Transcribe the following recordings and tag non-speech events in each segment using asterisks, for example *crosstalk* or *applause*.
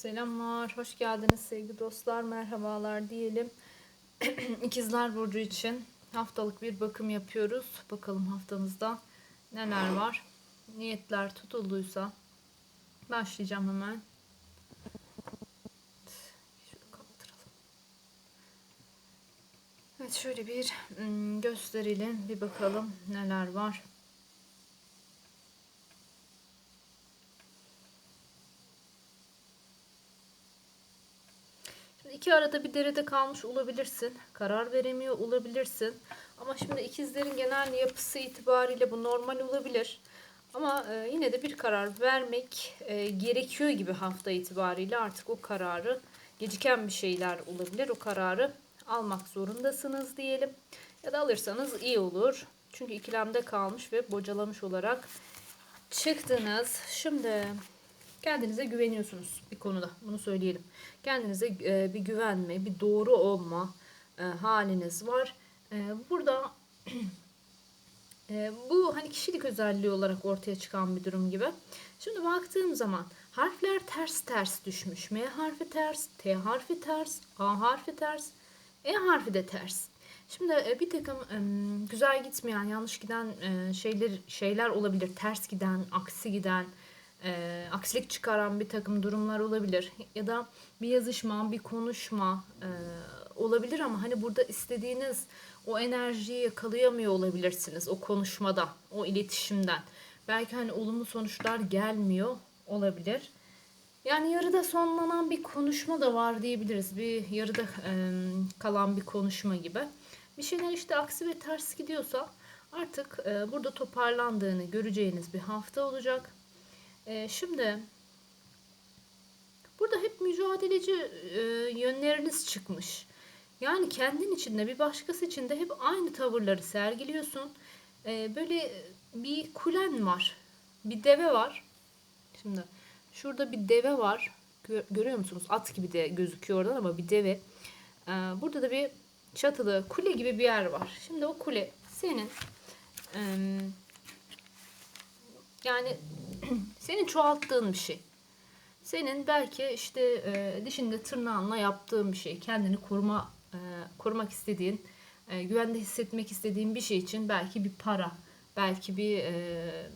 Selamlar, hoş geldiniz sevgili dostlar, merhabalar diyelim. *clears throat* İkizler Burcu için haftalık bir bakım yapıyoruz. Bakalım haftanızda neler var. Niyetler tutulduysa başlayacağım hemen. Evet şöyle bir ım, gösterelim, bir bakalım neler var. Şimdi iki arada bir derede kalmış olabilirsin. Karar veremiyor olabilirsin. Ama şimdi ikizlerin genel yapısı itibariyle bu normal olabilir. Ama e, yine de bir karar vermek e, gerekiyor gibi hafta itibariyle artık o kararı geciken bir şeyler olabilir. O kararı almak zorundasınız diyelim. Ya da alırsanız iyi olur. Çünkü ikilemde kalmış ve bocalamış olarak çıktınız. Şimdi kendinize güveniyorsunuz bir konuda. Bunu söyleyelim. Kendinize e, bir güvenme, bir doğru olma e, haliniz var. E, burada *clears throat* bu hani kişilik özelliği olarak ortaya çıkan bir durum gibi. Şimdi baktığım zaman harfler ters ters düşmüş. M harfi ters, T harfi ters, A harfi ters, E harfi de ters. Şimdi bir takım güzel gitmeyen, yanlış giden şeyler şeyler olabilir. Ters giden, aksi giden, e, aksilik çıkaran bir takım durumlar olabilir. Ya da bir yazışma, bir konuşma e, olabilir ama hani burada istediğiniz o enerjiyi yakalayamıyor olabilirsiniz o konuşmada, o iletişimden. Belki hani olumlu sonuçlar gelmiyor olabilir. Yani yarıda sonlanan bir konuşma da var diyebiliriz. Bir yarıda e, kalan bir konuşma gibi. Bir şeyler işte aksi ve ters gidiyorsa artık e, burada toparlandığını göreceğiniz bir hafta olacak. E, şimdi burada hep mücadeleci e, yönleriniz çıkmış. Yani kendin içinde bir başkası için de hep aynı tavırları sergiliyorsun. E, böyle bir kulen var. Bir deve var. Şimdi şurada bir deve var. Gör, görüyor musunuz? At gibi de gözüküyor oradan ama bir deve. E, burada da bir çatılı kule gibi bir yer var. Şimdi o kule senin e, yani *clears throat* senin çoğalttığın bir şey. Senin belki işte e, dişinde tırnağınla yaptığın bir şey. Kendini koruma e, korumak istediğin, e, güvende hissetmek istediğin bir şey için belki bir para, belki bir e,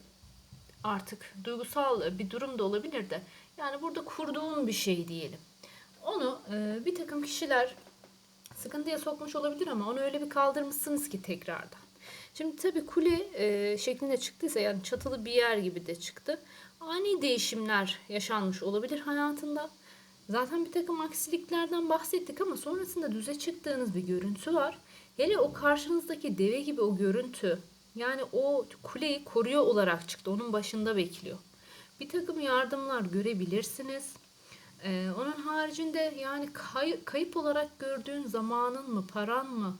artık duygusal bir durum da olabilir de. Yani burada kurduğun bir şey diyelim. Onu e, bir takım kişiler sıkıntıya sokmuş olabilir ama onu öyle bir kaldırmışsınız ki tekrardan. Şimdi tabii kule e, şeklinde çıktıysa yani çatılı bir yer gibi de çıktı. Ani değişimler yaşanmış olabilir hayatında. Zaten bir takım aksiliklerden bahsettik ama sonrasında düze çıktığınız bir görüntü var. Hele o karşınızdaki deve gibi o görüntü yani o kuleyi koruyor olarak çıktı. Onun başında bekliyor. Bir takım yardımlar görebilirsiniz. Ee, onun haricinde yani kay, kayıp olarak gördüğün zamanın mı, paran mı,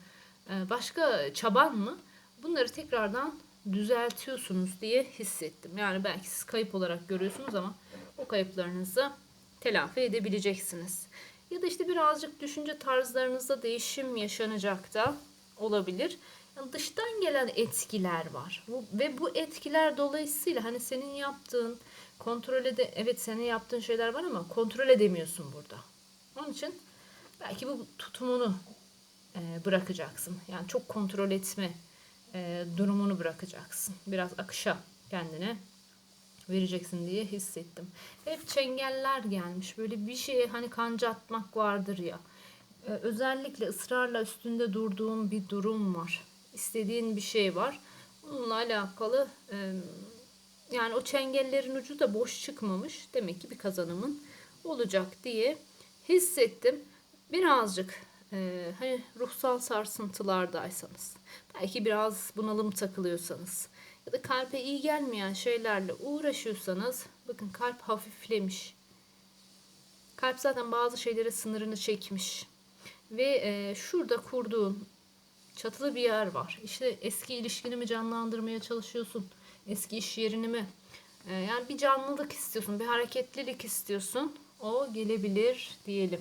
e, başka çaban mı bunları tekrardan düzeltiyorsunuz diye hissettim. Yani belki siz kayıp olarak görüyorsunuz ama o kayıplarınızı telafi edebileceksiniz. Ya da işte birazcık düşünce tarzlarınızda değişim yaşanacak da olabilir. Yani dıştan gelen etkiler var. Bu, ve bu etkiler dolayısıyla hani senin yaptığın kontrol ede evet senin yaptığın şeyler var ama kontrol edemiyorsun burada. Onun için belki bu tutumunu e, bırakacaksın. Yani çok kontrol etme e, durumunu bırakacaksın. Biraz akışa kendine vereceksin diye hissettim. Hep çengeller gelmiş. Böyle bir şeye hani kanca atmak vardır ya. Ee, özellikle ısrarla üstünde durduğun bir durum var. İstediğin bir şey var. Bununla alakalı e, yani o çengellerin ucu da boş çıkmamış. Demek ki bir kazanımın olacak diye hissettim. Birazcık e, hani ruhsal sarsıntılardaysanız, belki biraz bunalım takılıyorsanız, ya da kalbe iyi gelmeyen şeylerle uğraşıyorsanız bakın kalp hafiflemiş. Kalp zaten bazı şeylere sınırını çekmiş. Ve e, şurada kurduğun çatılı bir yer var. İşte eski ilişkini mi canlandırmaya çalışıyorsun? Eski iş yerini mi? E, yani bir canlılık istiyorsun, bir hareketlilik istiyorsun. O gelebilir diyelim.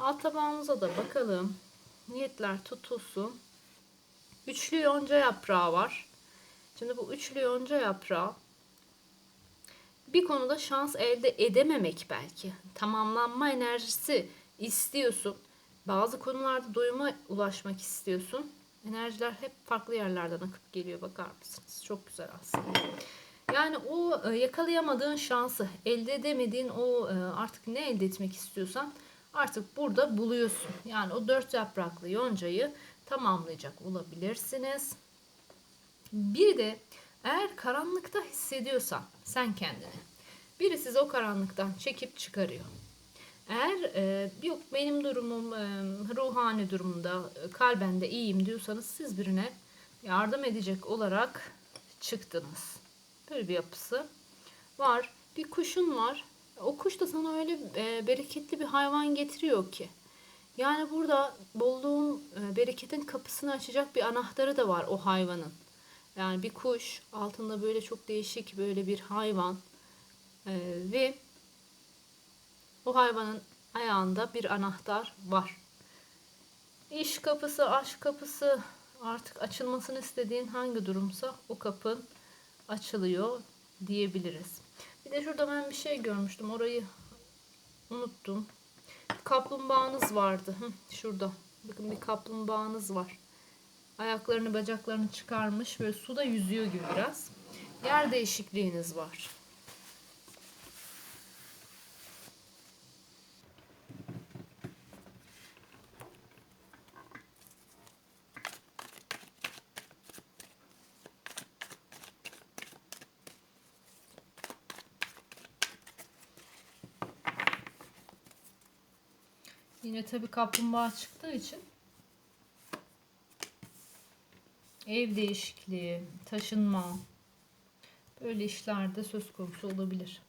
Alt tabağımıza da bakalım. Niyetler tutulsun. Üçlü yonca yaprağı var. Şimdi bu üçlü yonca yaprağı bir konuda şans elde edememek belki. Tamamlanma enerjisi istiyorsun. Bazı konularda doyuma ulaşmak istiyorsun. Enerjiler hep farklı yerlerden akıp geliyor bakar mısınız? Çok güzel aslında. Yani o e, yakalayamadığın şansı, elde edemediğin o e, artık ne elde etmek istiyorsan artık burada buluyorsun. Yani o dört yapraklı yoncayı tamamlayacak olabilirsiniz. Bir de eğer karanlıkta hissediyorsan sen kendini, biri sizi o karanlıktan çekip çıkarıyor. Eğer e, yok benim durumum e, ruhani durumda, e, kalben de iyiyim diyorsanız siz birine yardım edecek olarak çıktınız. Böyle bir yapısı var. Bir kuşun var. O kuş da sana öyle e, bereketli bir hayvan getiriyor ki. Yani burada bolluğun, e, bereketin kapısını açacak bir anahtarı da var o hayvanın. Yani bir kuş altında böyle çok değişik böyle bir hayvan e, ve o hayvanın ayağında bir anahtar var. İş kapısı, aşk kapısı artık açılmasını istediğin hangi durumsa o kapın açılıyor diyebiliriz. Bir de şurada ben bir şey görmüştüm. Orayı unuttum. Kaplumbağanız vardı. Şurada. Bakın bir kaplumbağanız var. Ayaklarını bacaklarını çıkarmış. Böyle suda yüzüyor gibi biraz. Yer değişikliğiniz var. Yine tabii kaplumbağa çıktığı için ev değişikliği, taşınma böyle işlerde söz konusu olabilir.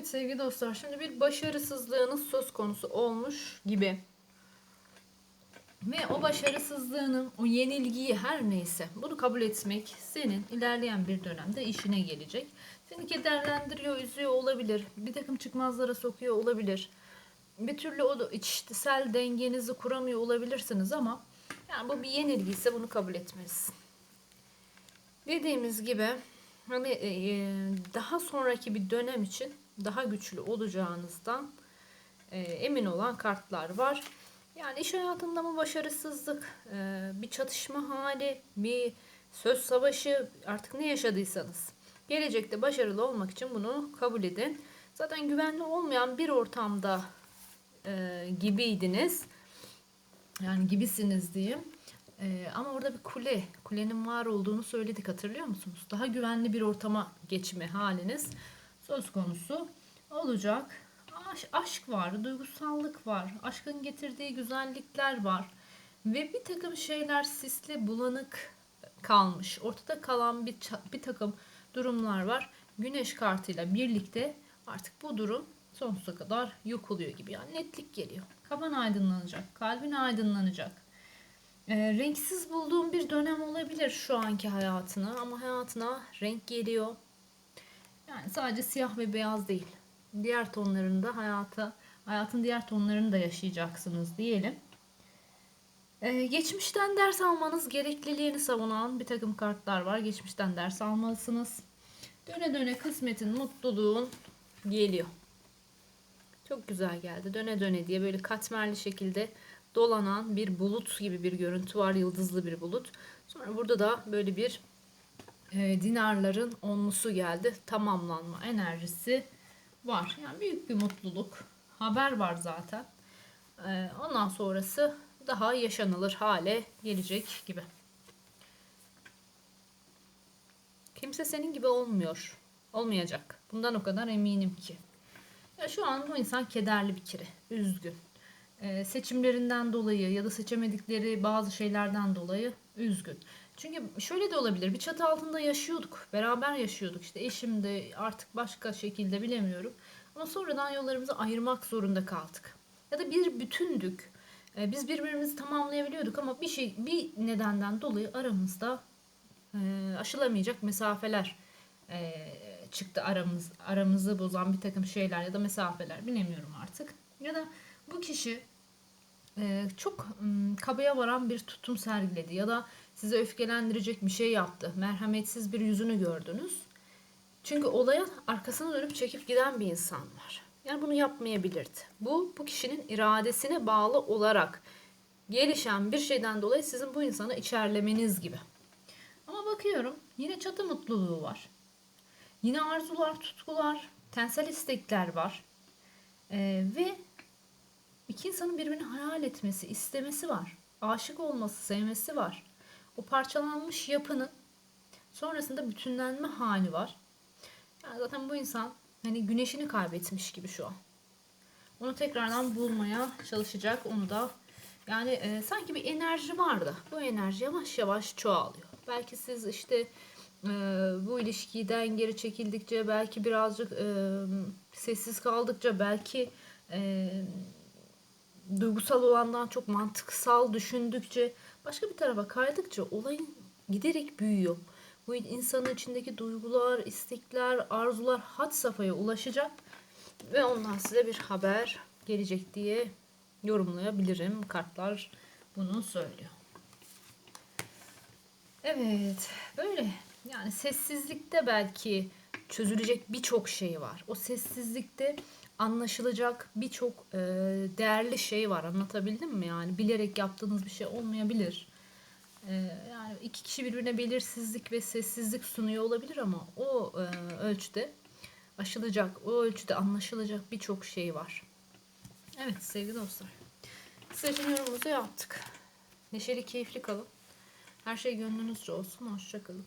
Evet sevgili dostlar şimdi bir başarısızlığınız söz konusu olmuş gibi. Ve o başarısızlığının, o yenilgiyi her neyse bunu kabul etmek senin ilerleyen bir dönemde işine gelecek. Seni kederlendiriyor, üzüyor olabilir. Bir takım çıkmazlara sokuyor olabilir. Bir türlü o içsel dengenizi kuramıyor olabilirsiniz ama yani bu bir yenilgi ise bunu kabul etmelisin. Dediğimiz gibi hani e, daha sonraki bir dönem için daha güçlü olacağınızdan e, emin olan kartlar var. Yani iş hayatında mı başarısızlık, e, bir çatışma hali, bir söz savaşı artık ne yaşadıysanız gelecekte başarılı olmak için bunu kabul edin. Zaten güvenli olmayan bir ortamda e, gibiydiniz. Yani gibisiniz diyeyim. E, ama orada bir kule, kulenin var olduğunu söyledik hatırlıyor musunuz? Daha güvenli bir ortama geçme haliniz söz konusu olacak. Aş, aşk var, duygusallık var, aşkın getirdiği güzellikler var ve bir takım şeyler sisli, bulanık kalmış. Ortada kalan bir bir takım durumlar var. Güneş kartıyla birlikte artık bu durum sonsuza kadar yok oluyor gibi. Yani netlik geliyor. Kafan aydınlanacak, kalbin aydınlanacak. E, renksiz bulduğun bir dönem olabilir şu anki hayatına ama hayatına renk geliyor. Yani sadece siyah ve beyaz değil. Diğer tonlarında hayata hayatın diğer tonlarını da yaşayacaksınız diyelim. Ee, geçmişten ders almanız gerekliliğini savunan bir takım kartlar var. Geçmişten ders almalısınız. Döne döne kısmetin, mutluluğun geliyor. Çok güzel geldi. Döne döne diye böyle katmerli şekilde dolanan bir bulut gibi bir görüntü var. Yıldızlı bir bulut. Sonra burada da böyle bir e, dinarların onlusu geldi. Tamamlanma enerjisi var. Yani büyük bir mutluluk. Haber var zaten. E, ondan sonrası daha yaşanılır hale gelecek gibi. Kimse senin gibi olmuyor. Olmayacak. Bundan o kadar eminim ki. Ya şu an bu insan kederli bir kere. Üzgün. Ee, seçimlerinden dolayı ya da seçemedikleri bazı şeylerden dolayı üzgün. Çünkü şöyle de olabilir. Bir çatı altında yaşıyorduk. Beraber yaşıyorduk. İşte eşim de artık başka şekilde bilemiyorum. Ama sonradan yollarımızı ayırmak zorunda kaldık. Ya da bir bütündük. Ee, biz birbirimizi tamamlayabiliyorduk ama bir şey bir nedenden dolayı aramızda e, aşılamayacak mesafeler e, çıktı aramız aramızı bozan bir takım şeyler ya da mesafeler bilemiyorum artık. Ya da bu kişi çok m, kabaya varan bir tutum sergiledi ya da size öfkelendirecek bir şey yaptı. Merhametsiz bir yüzünü gördünüz. Çünkü olaya arkasını dönüp çekip giden bir insan var. Yani bunu yapmayabilirdi. Bu bu kişinin iradesine bağlı olarak gelişen bir şeyden dolayı sizin bu insanı içerlemeniz gibi. Ama bakıyorum yine çatı mutluluğu var. Yine arzular, tutkular, tensel istekler var. Ee, ve iki insanın birbirini hayal etmesi, istemesi var. Aşık olması, sevmesi var. O parçalanmış yapının sonrasında bütünlenme hali var. Yani zaten bu insan hani güneşini kaybetmiş gibi şu an. Onu tekrardan bulmaya çalışacak. Onu da yani e, sanki bir enerji vardı. Bu enerji yavaş yavaş çoğalıyor. Belki siz işte e, bu ilişkiden geri çekildikçe, belki birazcık e, sessiz kaldıkça, belki e, duygusal olandan çok mantıksal düşündükçe, başka bir tarafa kaydıkça olayın giderek büyüyor. Bu insanın içindeki duygular, istekler, arzular had safhaya ulaşacak ve ondan size bir haber gelecek diye yorumlayabilirim. Kartlar bunu söylüyor. Evet, böyle. Yani sessizlikte belki çözülecek birçok şey var. O sessizlikte anlaşılacak birçok e, değerli şey var. Anlatabildim mi? Yani bilerek yaptığınız bir şey olmayabilir. E, yani iki kişi birbirine belirsizlik ve sessizlik sunuyor olabilir ama o e, ölçüde aşılacak, o ölçüde anlaşılacak birçok şey var. Evet sevgili dostlar. Sizin yorumumuzu yaptık. Neşeli, keyifli kalın. Her şey gönlünüzce olsun. Hoşçakalın.